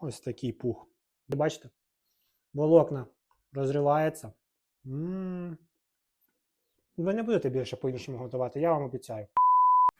Ось такий пух. Бачите? Волокна розривається. М. Ви не будете більше по-іншому готувати, я вам обіцяю.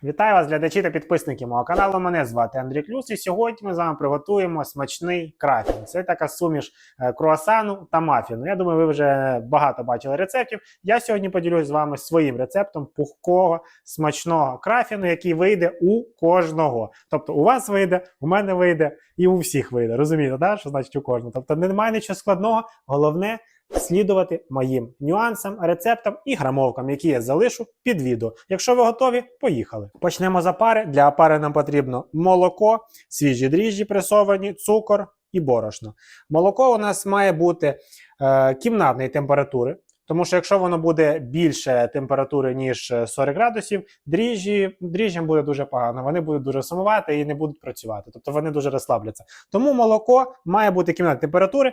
Вітаю вас, глядачі та підписники мого каналу. Мене звати Андрій Клюс, і сьогодні ми з вами приготуємо смачний крафін. Це така суміш е, круасану та мафіну. Я думаю, ви вже багато бачили рецептів. Я сьогодні поділюсь з вами своїм рецептом пухкого смачного крафіну, який вийде у кожного. Тобто у вас вийде, у мене вийде і у всіх вийде. Розумієте, да? що значить у кожного? Тобто немає нічого складного. Головне слідувати моїм нюансам, рецептам і грамовкам, які я залишу під відео. Якщо ви готові, поїхали. Почнемо з апари. Для апари нам потрібно молоко, свіжі дріжджі пресовані, цукор і борошно. Молоко у нас має бути е, кімнатної температури. Тому що якщо воно буде більше температури, ніж е, 40 градусів, дріжджі, дріжджам буде дуже погано, вони будуть дуже сумувати і не будуть працювати. Тобто вони дуже розслабляться. Тому молоко має бути кімнатної температури.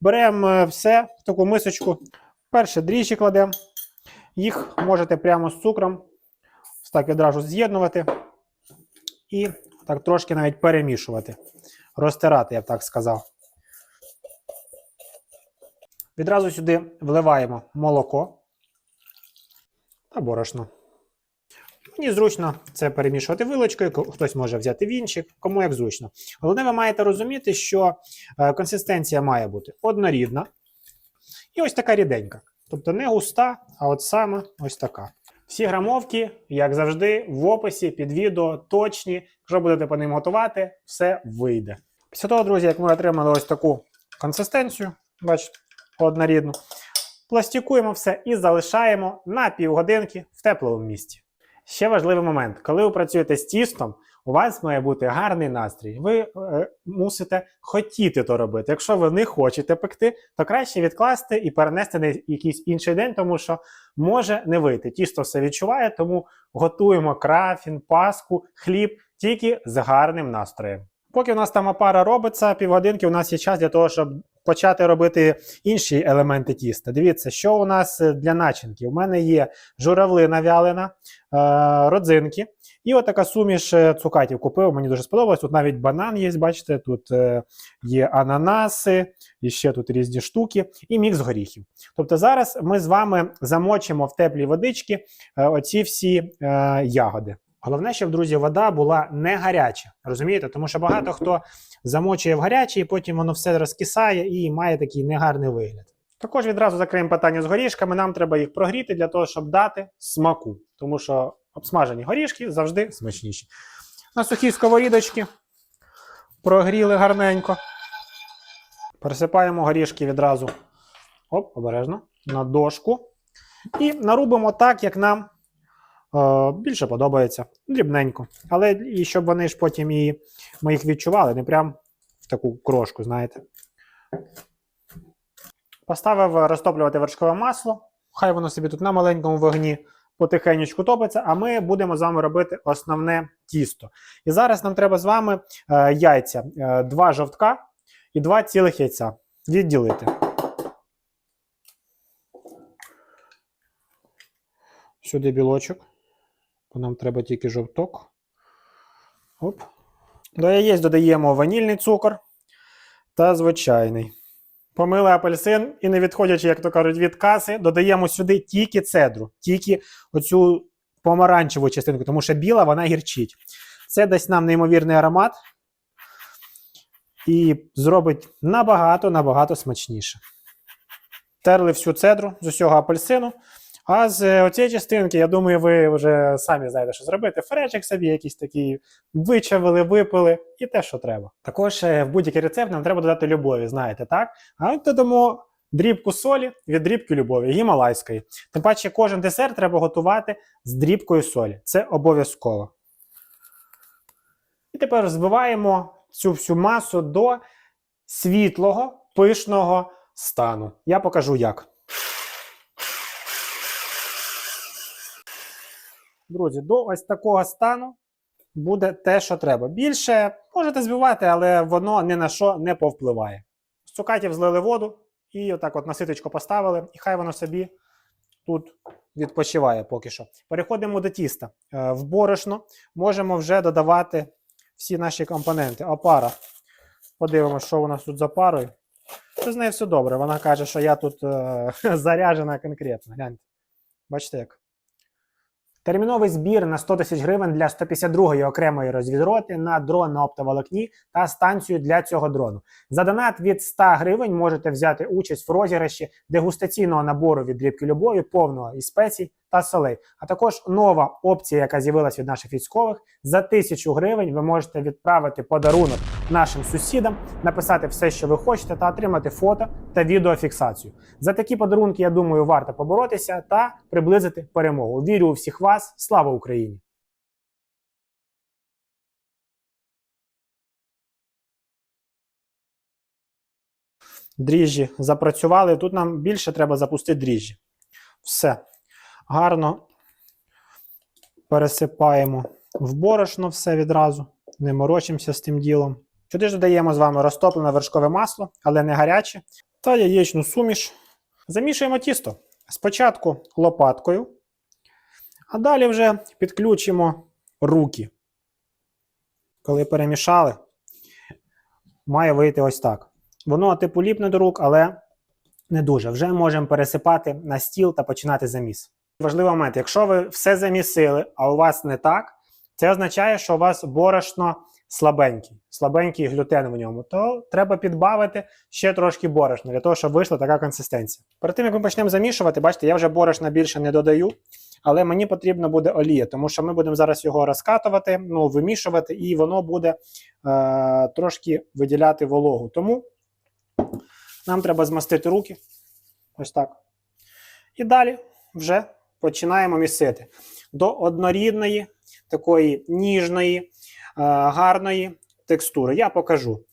Беремо е, все в таку мисочку. Перше дріжджі кладемо. Їх можете прямо з цукром так відразу з'єднувати і так трошки навіть перемішувати. Розтирати, я б так сказав. Відразу сюди вливаємо молоко та борошно. Мені зручно це перемішувати вилочкою, хтось може взяти вінчик, кому як зручно. Головне, ви маєте розуміти, що е, консистенція має бути однорідна і ось така ріденька. Тобто не густа, а от саме ось така. Всі грамовки, як завжди, в описі під відео точні. Якщо будете по ним готувати, все вийде. Після того, друзі, як ми отримали ось таку консистенцію, бачите, однорідну, пластикуємо все і залишаємо на півгодинки в теплому місці. Ще важливий момент: коли ви працюєте з тістом, у вас має бути гарний настрій. Ви е, мусите хотіти то робити. Якщо ви не хочете пекти, то краще відкласти і перенести на якийсь інший день, тому що може не вийти. Тісто все відчуває, тому готуємо крафін, паску, хліб тільки з гарним настроєм. Поки у нас там опара робиться, півгодинки у нас є час для того, щоб почати робити інші елементи тіста. Дивіться, що у нас е, для начинки. У мене є журавлина вялена, е, родзинки. І отака суміш е, цукатів купив. Мені дуже сподобалось. Тут навіть банан є, бачите, тут є ананаси, і ще тут різні штуки, і мікс горіхів. Тобто зараз ми з вами замочимо в теплій водички оці всі ягоди. Головне, щоб, друзі, вода була не гаряча. Розумієте? Тому що багато хто замочує в гарячій, потім воно все розкисає і має такий негарний вигляд. Також відразу закриємо питання з горішками. Нам треба їх прогріти для того, щоб дати смаку. Тому що обсмажені горішки завжди смачніші. На сухій сковорідочці прогріли гарненько. Пересипаємо горішки відразу. Оп, обережно. На дошку. І нарубимо так, як нам більше подобається. Дрібненько. Але і щоб вони ж потім і ми їх відчували, не прям в таку крошку, знаєте. Поставив розтоплювати вершкове масло. Хай воно собі тут на маленькому вогні потихеньку топиться, а ми будемо з вами робити основне тісто. І зараз нам треба з вами е, яйця, е, два жовтка і два цілих яйця відділити. Сюди білочок, бо нам треба тільки жовток. Оп. До яєць додаємо ванільний цукор та звичайний. Помили апельсин і не відходячи, як то кажуть, від каси, додаємо сюди тільки цедру, тільки оцю помаранчеву частинку, тому що біла вона гірчить. Це дасть нам неймовірний аромат і зробить набагато-набагато смачніше. Терли всю цедру з усього апельсину. А з оцієї частинки, я думаю, ви вже самі знаєте, що зробити. Фречик собі якийсь такий вичавили, випили і те, що треба. Також е, в будь-який рецепт нам треба додати любові, знаєте, так? А от додамо дрібку солі від дрібки любові, гімалайської. Тим паче, кожен десерт треба готувати з дрібкою солі. Це обов'язково. І тепер збиваємо цю всю масу до світлого, пишного стану. Я покажу як. Друзі, до ось такого стану буде те, що треба. Більше можете збивати, але воно ні на що не повпливає. З цукатів злили воду і отак от на ситочко поставили, і хай воно собі тут відпочиває поки що. Переходимо до тіста. Е, В борошно можемо вже додавати всі наші компоненти. Опара Подивимося, що у нас тут за парою. Це з нею все добре. Вона каже, що я тут е, заряджена конкретно. Гляньте. Бачите як? Терміновий збір на 100 тисяч гривень для 152-ї окремої розвідроти на дрон на оптоволокні та станцію для цього дрону. За донат від 100 гривень можете взяти участь в розіграші дегустаційного набору від дрібки любові, повного і спецій та солей. А також нова опція, яка з'явилась від наших військових. За 1000 гривень ви можете відправити подарунок нашим сусідам, написати все, що ви хочете, та отримати фото та відеофіксацію. За такі подарунки, я думаю, варто поборотися та приблизити перемогу. Вірю у всіх вас. Слава Україні! Дріжджі запрацювали. Тут нам більше треба запустити дріжджі. Все. Гарно пересипаємо в борошно все відразу. Не морочимося з тим ділом. Сюди ж додаємо з вами розтоплене вершкове масло, але не гаряче. Та яєчну суміш. Замішуємо тісто. Спочатку лопаткою, а далі вже підключимо руки. Коли перемішали, має вийти ось так. Воно типу ліпне до рук, але не дуже. Вже можемо пересипати на стіл та починати заміс. Важливий момент: якщо ви все замісили, а у вас не так, це означає, що у вас борошно слабенький, слабенький глютен в ньому, то треба підбавити ще трошки борошна для того, щоб вийшла така консистенція. Перед тим як ми почнемо замішувати, бачите, я вже борошна більше не додаю, але мені потрібна буде олія, тому що ми будемо зараз його розкатувати, ну, вимішувати, і воно буде е, трошки виділяти вологу. Тому нам треба змастити руки. Ось так. І далі вже починаємо місити до однорідної, такої ніжної, е, гарної текстури. Я покажу.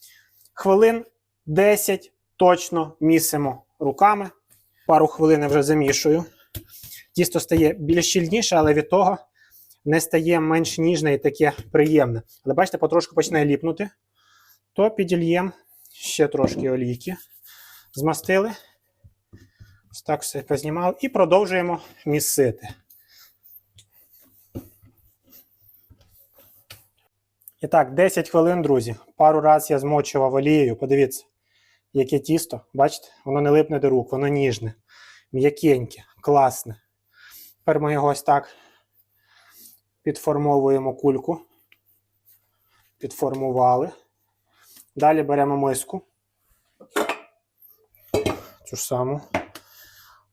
Хвилин 10 точно місимо руками. Пару хвилин вже замішую. Тісто стає більш щільніше, але від того не стає менш ніжне і таке приємне. Але бачите, потрошку починає ліпнути. То підільємо ще трошки олійки. Змастили. Ось так все познімали. І продовжуємо місити. І так, 10 хвилин, друзі. Пару разів я змочував олією. Подивіться, яке тісто. Бачите, воно не липне до рук, воно ніжне, м'якеньке, класне. Тепер ми його ось так підформовуємо кульку. Підформували. Далі беремо миску. Цю ж саму.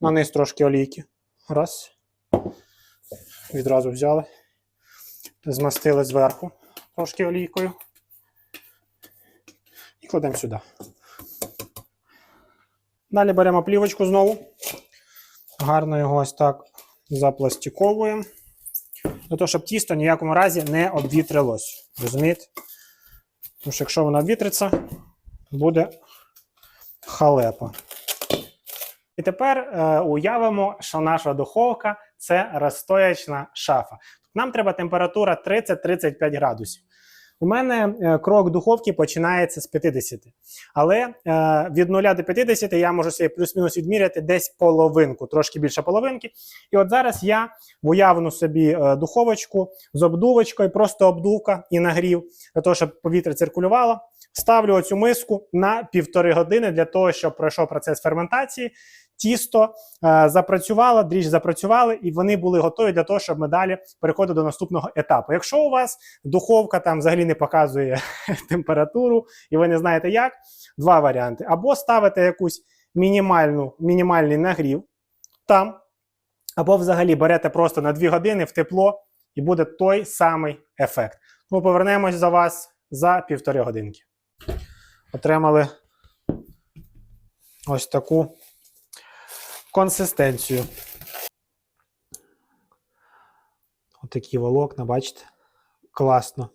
На низ трошки олійки. Раз. Відразу взяли. Змастили зверху трошки олійкою. І кладемо сюди. Далі беремо плівочку знову. Гарно його ось так запластиковуємо. Для того, щоб тісто ні в якому разі не обвітрилось. Розумієте? Тому що якщо воно обвітриться, буде халепа. І тепер е, уявимо, що наша духовка це розстоячна шафа. Нам треба температура 30-35 градусів. У мене е, крок духовки починається з 50. Але е, від 0 до 50 я можу собі плюс-мінус відміряти десь половинку, трошки більше половинки. І от зараз я в уявну собі е, духовочку з обдувочкою, просто обдувка і нагрів, для того, щоб повітря циркулювало. Ставлю оцю миску на півтори години для того, щоб пройшов процес ферментації. Тісто е, запрацювало, дріж запрацювали, і вони були готові для того, щоб ми далі переходили до наступного етапу. Якщо у вас духовка там взагалі не показує температуру, і ви не знаєте як, два варіанти: або ставите якусь мінімальну, мінімальний нагрів там, або взагалі берете просто на 2 години в тепло, і буде той самий ефект. Ми повернемось за вас за півтори годинки. Отримали ось таку консистенцію. Отакі волокна, бачите? Класно.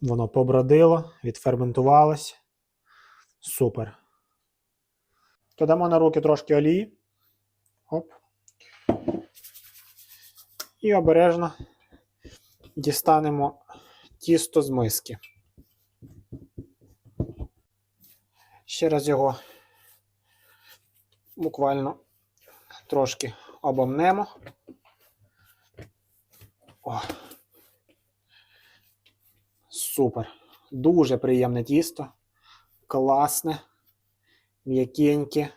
Воно побродило, відферментувалось. Супер. Додамо на руки трошки олії. Оп. І обережно дістанемо тісто з миски. Ще раз його буквально трошки обомнемо. О. Супер. Дуже приємне тісто. класне, м'якеньке,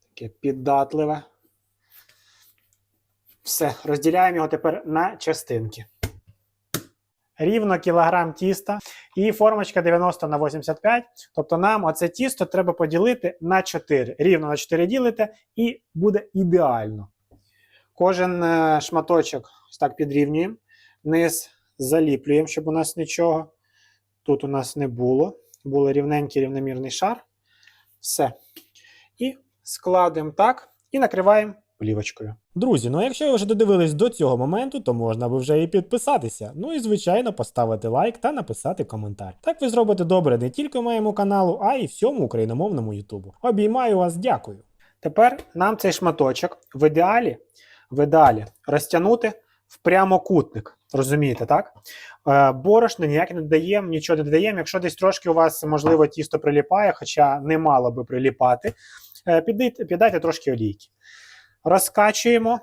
таке піддатливе. Все, розділяємо його тепер на частинки. Рівно кілограм тіста і формочка 90 на 85. Тобто нам оце тісто треба поділити на 4. Рівно на 4 ділите і буде ідеально. Кожен е, шматочок ось так підрівнюємо. Низ заліплюємо, щоб у нас нічого тут у нас не було. Було рівненький рівномірний шар. Все. І складемо так і накриваємо плівочкою. Друзі, ну якщо ви вже додивились до цього моменту, то можна би вже і підписатися. Ну і звичайно поставити лайк та написати коментар. Так ви зробите добре не тільки моєму каналу, а й всьому україномовному Ютубу. Обіймаю вас, дякую. Тепер нам цей шматочок в ідеалі, в ідеалі розтягнути в прямокутник. Розумієте, так? Е, борошно ніяк не додаємо, нічого не додаємо. Якщо десь трошки у вас, можливо, тісто приліпає, хоча не мало би приліпати, е, піддайте, піддайте трошки олійки. Розкачуємо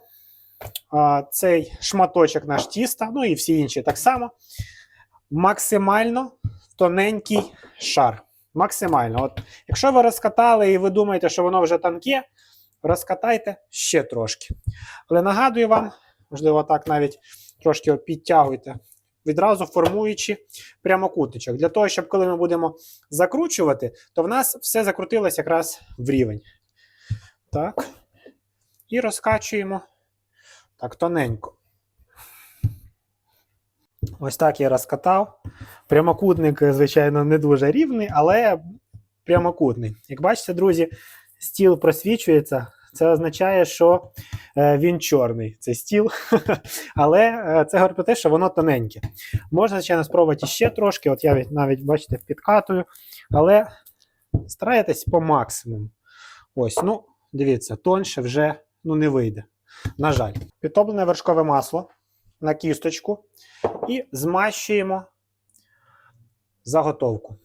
цей шматочок наш тіста, ну і всі інші так само. Максимально тоненький шар. Максимально. От, якщо ви розкатали і ви думаєте, що воно вже тонке, розкатайте ще трошки. Але нагадую вам, можливо, так навіть трошки підтягуйте, відразу формуючи прямокутничок. Для того, щоб коли ми будемо закручувати, то в нас все закрутилось якраз в рівень. Так. І розкачуємо так тоненько. Ось так я розкатав. Прямокутник, звичайно, не дуже рівний, але прямокутний. Як бачите, друзі, стіл просвічується. Це означає, що е, він чорний, цей стіл. Але е, це говорить про те, що воно тоненьке. Можна, звичайно, спробувати ще трошки. От я навіть, бачите, підкатую. Але старайтесь по максимуму. Ось, ну, дивіться, тоньше вже ну, не вийде. На жаль, підтоплене вершкове масло на кісточку і змащуємо заготовку.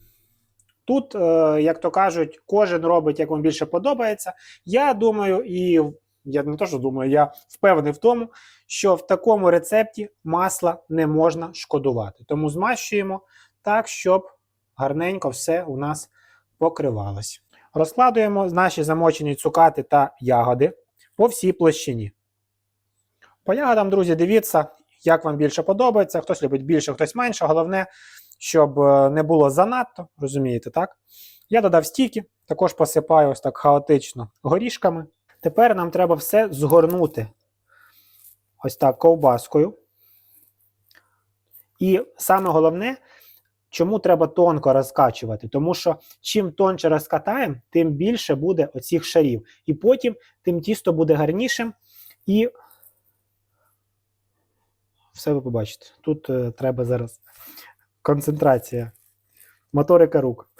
Тут, е, як то кажуть, кожен робить, як вам більше подобається. Я думаю, і я не то, що думаю, я впевнений в тому, що в такому рецепті масла не можна шкодувати. Тому змащуємо так, щоб гарненько все у нас покривалось. Розкладуємо наші замочені цукати та ягоди по всій площині. По друзі, дивіться, як вам більше подобається. Хтось любить більше, хтось менше. Головне, щоб е, не було занадто, розумієте, так? Я додав стільки, також посипаю ось так хаотично горішками. Тепер нам треба все згорнути ось так ковбаскою. І саме головне, чому треба тонко розкачувати? Тому що чим тонше розкатаємо, тим більше буде оцих шарів. І потім тим тісто буде гарнішим і все ви побачите. Тут е, треба зараз концентрація. Моторика рук.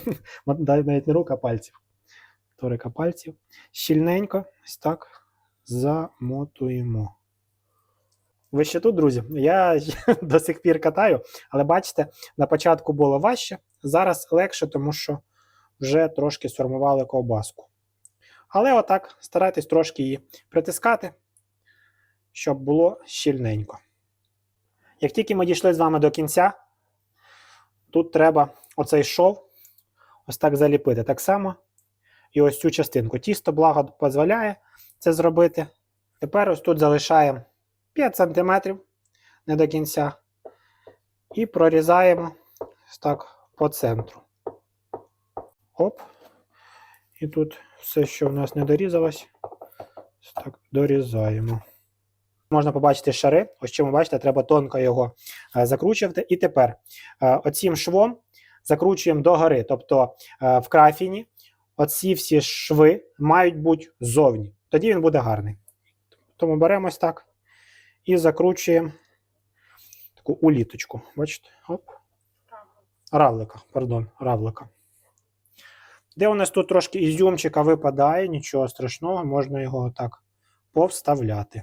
Навіть не рук, а пальців. Моторика пальців. Щільненько ось так замотуємо. Ви ще тут, друзі? Я до сих пір катаю, але бачите, на початку було важче, зараз легше, тому що вже трошки сформували ковбаску. Але отак старайтесь трошки її притискати, щоб було щільненько. Як тільки ми дійшли з вами до кінця, тут треба оцей шов ось так заліпити. Так само і ось цю частинку. Тісто, благо, дозволяє це зробити. Тепер ось тут залишаємо 5 см не до кінця. І прорізаємо так по центру. Оп. І тут все, що в нас не дорізалось, так дорізаємо. Можна побачити шари. Ось чому бачите, треба тонко його е, закручувати. І тепер е, оцім швом закручуємо догори. Тобто е, в крафіні оці всі шви мають бути ззовні. Тоді він буде гарний. Тому беремо ось так і закручуємо таку уліточку. Бачите? Оп. Равлика, пардон, равлика. Де у нас тут трошки ізюмчика випадає, нічого страшного, можна його так повставляти.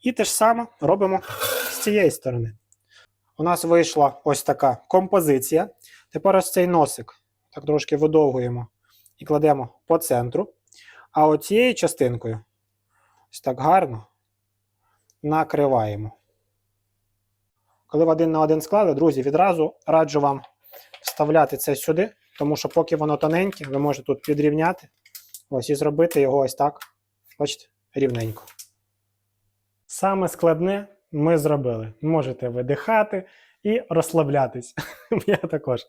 І те ж саме робимо з цієї сторони. У нас вийшла ось така композиція. Тепер ось цей носик так трошки видовгуємо і кладемо по центру. А оцією частинкою ось так гарно накриваємо. Коли в один на один склали, друзі, відразу раджу вам вставляти це сюди, тому що поки воно тоненьке, ви можете тут підрівняти. Ось і зробити його ось так. Бачите, рівненько. Саме складне ми зробили. Можете видихати і розслаблятись. Я також.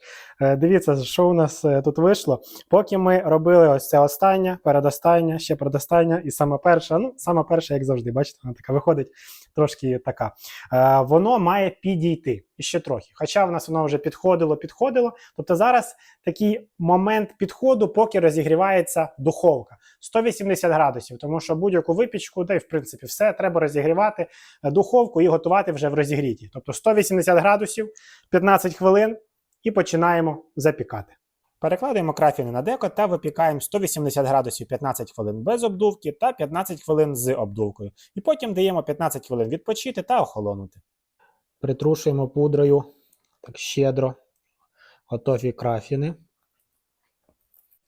Е, Дивіться, що у нас е, тут вийшло. Поки ми робили ось це останнє, передостання, ще передостання, і саме перша, ну, саме перша, як завжди, бачите, вона така виходить трошки така. Е, воно має підійти ще трохи. Хоча в нас воно вже підходило, підходило. Тобто зараз такий момент підходу, поки розігрівається духовка. 180 градусів, тому що будь-яку випічку, й в принципі все треба розігрівати е, духовку і готувати вже в розігріті. Тобто 180 градусів, 15 хвилин і починаємо запікати. Перекладаємо крафіни на деко та випікаємо 180 градусів 15 хвилин без обдувки та 15 хвилин з обдувкою. І потім даємо 15 хвилин відпочити та охолонути. Притрушуємо пудрою так щедро готові крафіни.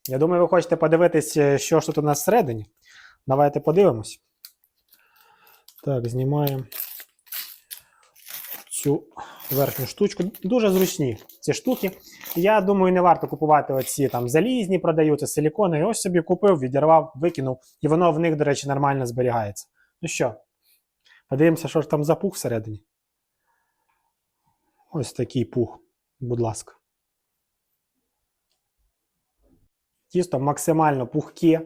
Я думаю, ви хочете подивитись, е, що ж тут у нас всередині. Давайте подивимось. Так, знімаємо цю верхню штучку. Дуже зручні ці штуки. Я думаю, не варто купувати оці там залізні, продаються силікони. Ось собі купив, відірвав, викинув, і воно в них, до речі, нормально зберігається. Ну що, подивимося, що ж там за пух всередині. Ось такий пух, будь ласка. Тісто максимально пухке,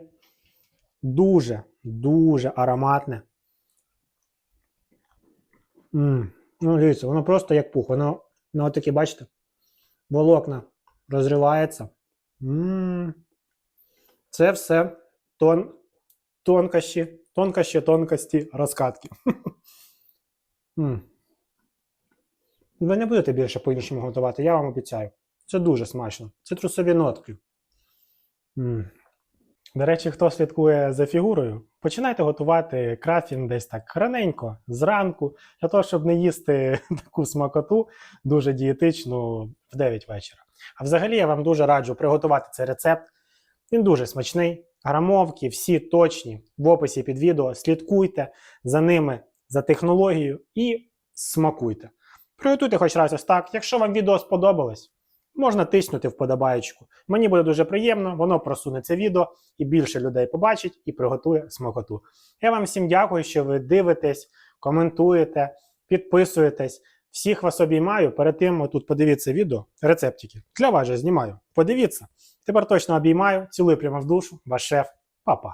дуже, дуже ароматне. м Ну, дивіться, воно просто як пух. Воно, ну, таке, бачите, волокна розривається. м Це все тон, тонкощі, тонкощі, тонкості розкатки. Ви не будете більше по-іншому готувати, я вам обіцяю. Це дуже смачно. Цитрусові нотки. м До речі, хто слідкує за фігурою, починайте готувати крафін десь так раненько, зранку, для того, щоб не їсти таку смакоту дуже дієтичну в 9 вечора. А взагалі я вам дуже раджу приготувати цей рецепт. Він дуже смачний. Грамовки, всі точні в описі під відео. Слідкуйте за ними, за технологією і смакуйте. Приготуйте хоч раз ось так. Якщо вам відео сподобалось, можна тиснути вподобаєчку. Мені буде дуже приємно, воно просуне це відео і більше людей побачить і приготує смакоту. Я вам всім дякую, що ви дивитесь, коментуєте, підписуєтесь. Всіх вас обіймаю. Перед тим тут подивіться відео, рецептики. Для вас же знімаю. Подивіться. Тепер точно обіймаю, цілую прямо в душу, ваш шеф, папа.